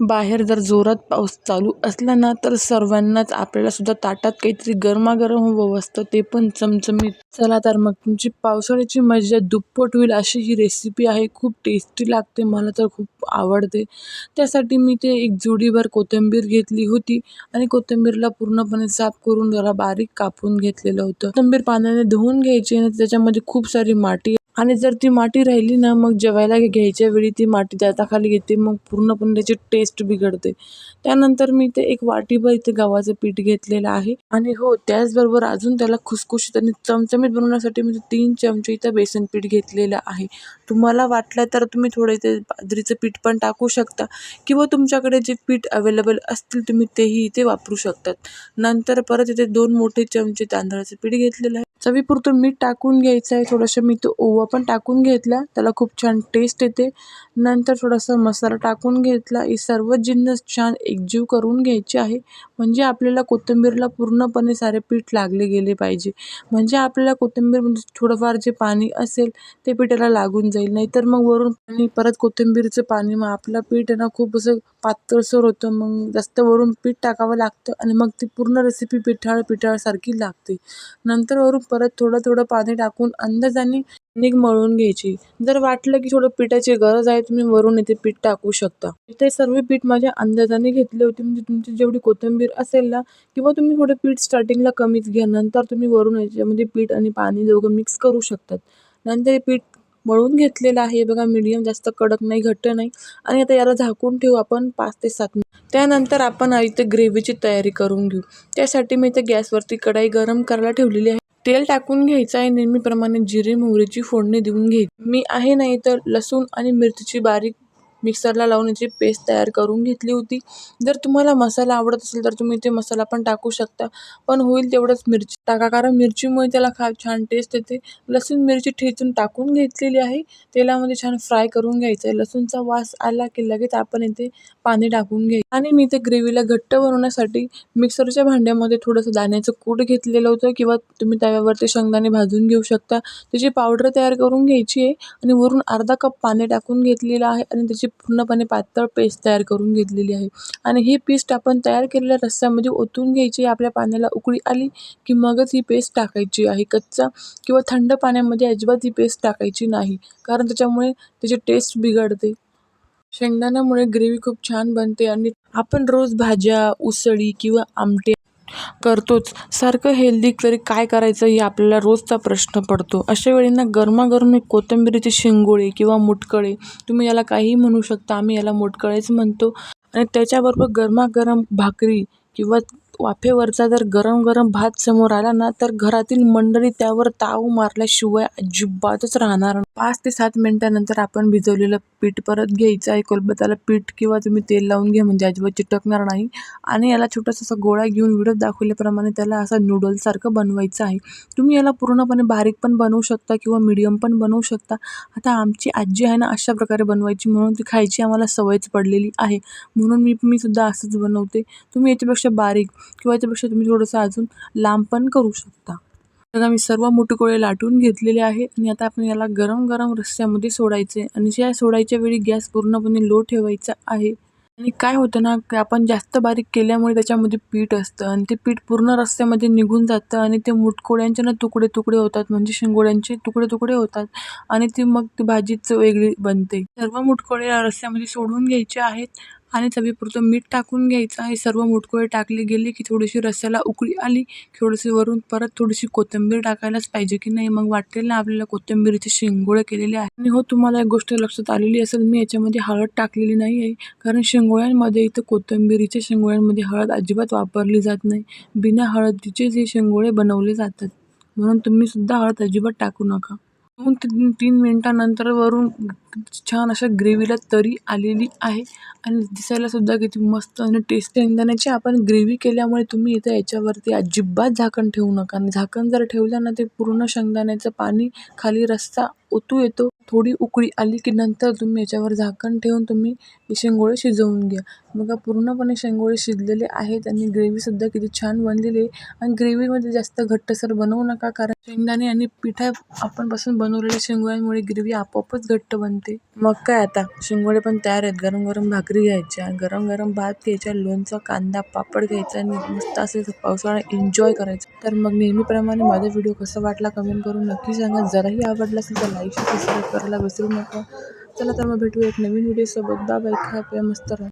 बाहेर जर जोरात पाऊस चालू असला ना तर सर्वांनाच आपल्यालासुद्धा ताटात काहीतरी गरमागरम हवं असतं ते पण चमचमीत. चला तर मग तुमची पावसाळ्याची मजा दुप्पट होईल अशी ही रेसिपी आहे. खूप टेस्टी लागते मला तर खूप आवडते. त्यासाठी मी ते एक जुडीभर कोथिंबीर घेतली होती आणि कोथिंबीरला पूर्णपणे साफ करून जरा बारीक कापून घेतलेलं होतं. कोथिंबीर पाण्याने धुवून घ्यायची आणि त्याच्यामध्ये खूप सारी माती आणि जर ती माती राहिली ना मग जेवायला घ्यायच्या वेळी ती माती दाताखाली येते मग पूर्णपणे त्याची टेस्ट बिघडते. त्यानंतर मी ते एक वाटीभर इथे गव्हाचं पीठ घेतलेलं आहे. आणि हो त्याचबरोबर अजून त्याला खुसखुशीत आणि चमचमीत बनवण्यासाठी मी तीन चमचे इथं बेसन पीठ घेतलेलं आहे. तुम्हाला वाटलं तर तुम्ही थोडं इथे बाजरीचं पीठ पण टाकू शकता किंवा तुमच्याकडे जे पीठ अवेलेबल असतील तुम्ही तेही इथे वापरू शकतात. नंतर परत इथे दोन मोठे चमचे तांदळाचं पीठ घेतलेलं आहे. चवीपुरतं मीठ टाकून घ्यायचं आहे थोडंसं मी तो ओवा पण टाकून घेतला. त्याला खूप छान टेस्ट येते. नंतर थोडासा मसाला टाकून घेतला. हे सर्व जिन्नस छान एकजीव करून घ्यायचे आहे. म्हणजे आपल्याला कोथिंबीरला पूर्णपणे सारे पीठ लागले गेले पाहिजे. म्हणजे आपल्याला कोथिंबीरमध्ये म्हणजे थोडंफार जे पाणी असेल ते पिठाला लागून जाईल. नाहीतर मग वरून पाणी परत कोथिंबीरचं पाणी मग आपलं पीठ आहे ना खूप असं पातळसर होतं. मग जास्त वरून पीठ टाकावं लागतं आणि मग ती पूर्ण रेसिपी पिठाळ पिठाळसारखी लागते. नंतर वरून परत थोडं थोडं पाणी टाकून अंदाजाने कणिक मळून घ्यायची. जर वाटलं की थोडं पिठाची गरज आहे तुम्ही वरून इथे पीठ टाकू शकता. इथे सर्व पीठ माझ्या अंदाजाने घेतले होते. म्हणजे तुमची जेवढी कोथिंबीर असेल ना किंवा तुम्ही थोडं पीठ स्टार्टिंगला कमीच घ्या नंतर तुम्ही वरून याच्यामध्ये पीठ आणि पाणी दोघं मिक्स करू शकतात. नंतर हे पीठ मळून घेतलेलं आहे. बघा मीडियम जास्त कडक नाही घट्ट नाही. आणि आता याला झाकून ठेवू आपण पाच ते सात त्यानंतर आपण इथे ग्रेव्हीची तयारी करून घेऊ. त्यासाठी मी इथे गॅसवरती कढाई गरम करायला ठेवलेली आहे. तेल टाकून घ्यायचं आहे नेहमीप्रमाणे जिरे मोहरीची फोडणी देऊन घ्यायची. मी आहे नाही तर लसूण आणि मिरचीची बारीक मिक्सरला लावून याची पेस्ट तयार करून घेतली होती. जर तुम्हाला मसाला आवडत असेल तर तुम्ही ते मसाला पण टाकू शकता. पण होईल तेवढंच मिरची टाका कारण मिरचीमुळे त्याला खा छान टेस्ट येते. लसूण मिरची ठेचून टाकून घेतलेली आहे. तेलामध्ये छान फ्राय करून घ्यायचं आहे लसूणचा वास आला की लगेच आपण इथे पाणी टाकून घ्यायचं आणि मी ते ग्रेव्हीला घट्ट बनवण्यासाठी मिक्सरच्या भांड्यामध्ये थोडंसं दाण्याचं कूट घेतलेलं होतं किंवा तुम्ही तव्यावरती शेंगदाणे भाजून घेऊ शकता. त्याची पावडर तयार करून घ्यायची आहे. आणि वरून अर्धा कप पाणी टाकून घेतलेलं आहे. आणि त्याची पूर्णपणे पातळ पेस्ट तयार करून घेतलेली आहे. आणि ही पेस्ट आपण तयार केलेल्या रस्स्यामध्ये ओतून घ्यायची आपल्या पाण्याला उकळी आली की मगच ही पेस्ट टाकायची आहे. कच्चा किंवा थंड पाण्यामध्ये अजिबात ही पेस्ट टाकायची नाही कारण त्याच्यामुळे त्याची टेस्ट बिघडते. शेंगदाण्यामुळे ग्रेव्ही खूप छान बनते आणि आपण रोज भाज्या उसळी किंवा आमटे करतोच सारखं हेल्दी तरी काय करायचं हे आपल्याला रोजचा प्रश्न पडतो अशा वेळी ना गरमागरम एक कोथिंबिरीचे शेंगोळे किंवा मुटकळे तुम्ही याला काहीही म्हणू शकता आम्ही याला मुटकळेच म्हणतो आणि त्याच्याबरोबर गरमागरम भाकरी किंवा वाफेवरचा जर गरम गरम भात समोर आला ना तर घरातील मंडळी त्यावर ताव मारल्याशिवाय अजिबातच राहणार नाही. पाच ते सात मिनटानंतर आपण भिजवलेलं पीठ परत घ्यायचं आहे. कोलबताला पीठ किंवा तुम्ही तेल लावून घ्या म्हणजे अजिबात चिटकणार नाही. आणि याला छोटासा असा गोळा घेऊन व्हिडिओत दाखवल्याप्रमाणे त्याला असा नूडल्ससारखं बनवायचं आहे. तुम्ही याला पूर्णपणे बारीक पण बनवू शकता किंवा मीडियम पण बनवू शकता. आता आमची आजी आहे ना अशा प्रकारे बनवायची म्हणून ती खायची आम्हाला सवयच पडलेली आहे. म्हणून मी मी सुद्धा असंच बनवते. तुम्ही याच्यापेक्षा बारीक किंवा याच्यापेक्षा तुम्ही थोडंसं अजून लांब पण करू शकता. आम्ही मी सर्व मुटकुळे लाटून घेतलेले आहे आणि आता आपण याला गरम गरम रस्स्यामध्ये सोडायचे आणि ज्या सोडायच्या वेळी गॅस पूर्णपणे लो ठेवायचा आहे. आणि काय होतं ना की आपण जास्त बारीक केल्यामुळे त्याच्यामध्ये पीठ असतं आणि ते पीठ पूर्ण रस्त्यामध्ये निघून जातं आणि ते मुटकोळ्यांचे ना तुकडे तुकडे होतात म्हणजे शिंगोळ्यांचे तुकडे तुकडे होतात आणि ती मग ती भाजीच वेगळी बनते. सर्व मुठकोळे या रस्स्यामध्ये सोडून घ्यायचे आहेत आणि चवीपुरतं मीठ टाकून घ्यायचं. आहे सर्व मुटकुळे टाकले गेले की थोडीशी रस्स्याला उकळी आली थोडीशी वरून परत थोडीशी कोथिंबीर टाकायलाच पाहिजे की नाही. मग वाटेल ना आपल्याला कोथिंबीरीचे शिंगोळे केलेले आहे आणि हो तुम्हाला एक गोष्ट लक्षात आलेली असेल मी याच्यामध्ये हळद टाकलेली नाही आहे कारण शिंगोळ्यांमध्ये इथं कोथिंबीरीच्या शिंगोळ्यांमध्ये हळद अजिबात वापरली जात नाही. बिना हळदीचेच हे शिंगोळे बनवले जातात म्हणून तुम्हीसुद्धा हळद अजिबात टाकू नका. दोन तीन तीन मिनटानंतर वरून छान अशा ग्रेव्हीला तरी आलेली आहे. आणि दिसायला सुद्धा किती मस्त आणि टेस्टी शेंगदाण्याची आपण ग्रेव्ही केल्यामुळे तुम्ही इथं याच्यावरती अजिबात झाकण ठेवू नका. आणि झाकण जर ठेवलं ना ते पूर्ण शेंगदाण्याचं पाणी खाली रस्सा ओतू येतो थोडी उकळी आली की नंतर तुम्ही याच्यावर झाकण ठेवून तुम्ही शेंगोळे शिजवून घ्या. बघा पूर्णपणे शेंगोळे शिजलेले आहेत आणि ग्रेव्हीसुद्धा किती छान बनलेली आहे. आणि ग्रेव्हीमध्ये जास्त घट्टसर बनवू नका कारण शेंगदाणे आणि पिठा आपण पासून बनवलेल्या शेंगोळ्यांमुळे ग्रेव्ही आपोआपच घट्ट बनते. बनते मग काय आता? शिंगोडे पण तयार आहेत. गरम गरम भाकरी घ्यायच्या. गरम गरम भात घ्यायच्या. लोणचं कांदा पापड घ्यायचा आणि मस्त असं पावसाळा एन्जॉय करायचा. तर मग नेहमीप्रमाणे माझा व्हिडिओ कसा वाटला कमेंट करून नक्की सांगा. जराही आवडला असेल तर लाईक सबस्क्राईब करायला विसरू नका. चला तर मग भेटू एक नवीन व्हिडिओसोबत बाय बाय खा प्या मस्त राहा.